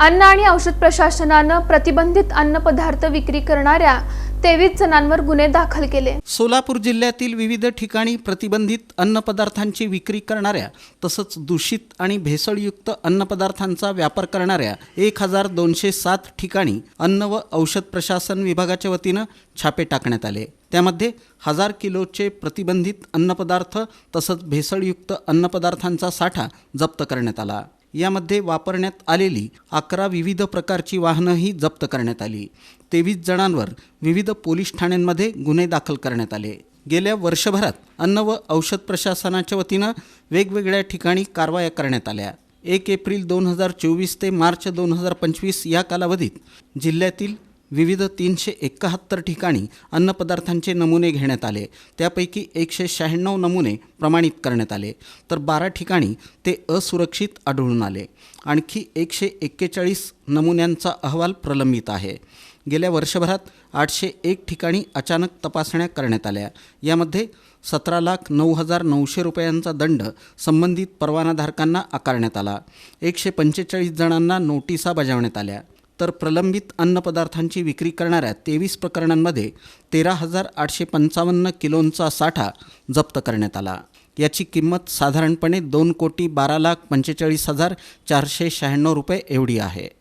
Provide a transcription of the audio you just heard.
अन्न आणि औषध प्रशासनानं प्रतिबंधित अन्नपदार्थ विक्री करणाऱ्या तेवीस जणांवर गुन्हे दाखल केले. सोलापूर जिल्ह्यातील विविध ठिकाणी प्रतिबंधित अन्नपदार्थांची विक्री करणाऱ्या तसंच दूषित आणि भेसळयुक्त अन्नपदार्थांचा व्यापार करणाऱ्या एक हजार दोनशे सात ठिकाणी अन्न व औषध प्रशासन विभागाच्या वतीनं छापे टाकण्यात आले. त्यामध्ये हजार किलोचे प्रतिबंधित अन्नपदार्थ तसंच भेसळयुक्त अन्नपदार्थांचा साठा जप्त करण्यात आला. यामध्ये वापरण्यात आलेली अकरा विविध प्रकारची वाहनंही जप्त करण्यात आली. तेवीस जणांवर विविध पोलीस ठाण्यांमध्ये गुन्हे दाखल करण्यात आले. गेल्या वर्षभरात अन्न व औषध प्रशासनाच्या वतीनं वेगवेगळ्या ठिकाणी कारवाया करण्यात आल्या. एक एप्रिल दोन हजार चोवीस ते मार्च दोन हजार पंचवीस या कालावधीत जिल्ह्यातील विविध तीनशे एकाहत्तर ठिकाणी अन्नपदार्थांचे नमुने घेण्यात आले. त्यापैकी एकशे शहाण्णव नमुने प्रमाणित करण्यात आले. तर बारा ठिकाणी ते असुरक्षित आढळून आले. आणखी एकशे एक्केचाळीस नमुन्यांचा अहवाल प्रलंबित आहे. गेल्या वर्षभरात आठशे एक ठिकाणी अचानक तपासण्या करण्यात आल्या. यामध्ये सतरा लाख नऊ हजार नऊशे रुपयांचा दंड संबंधित परवानाधारकांना आकारण्यात आला. एकशे पंचेचाळीस जणांना नोटिसा बजावण्यात आल्या. तर प्रलंबित अन्नपदार्थांची विक्री करणाऱ्या तेवीस प्रकरणांमध्ये तेरा हजार आठशे पंचावन्न किलोंचा साठा जप्त करण्यात आला. याची किंमत साधारणपणे दोन कोटी बारा लाख पंचेचाळीस हजार चारशे शहाण्णव रुपये एवढी आहे.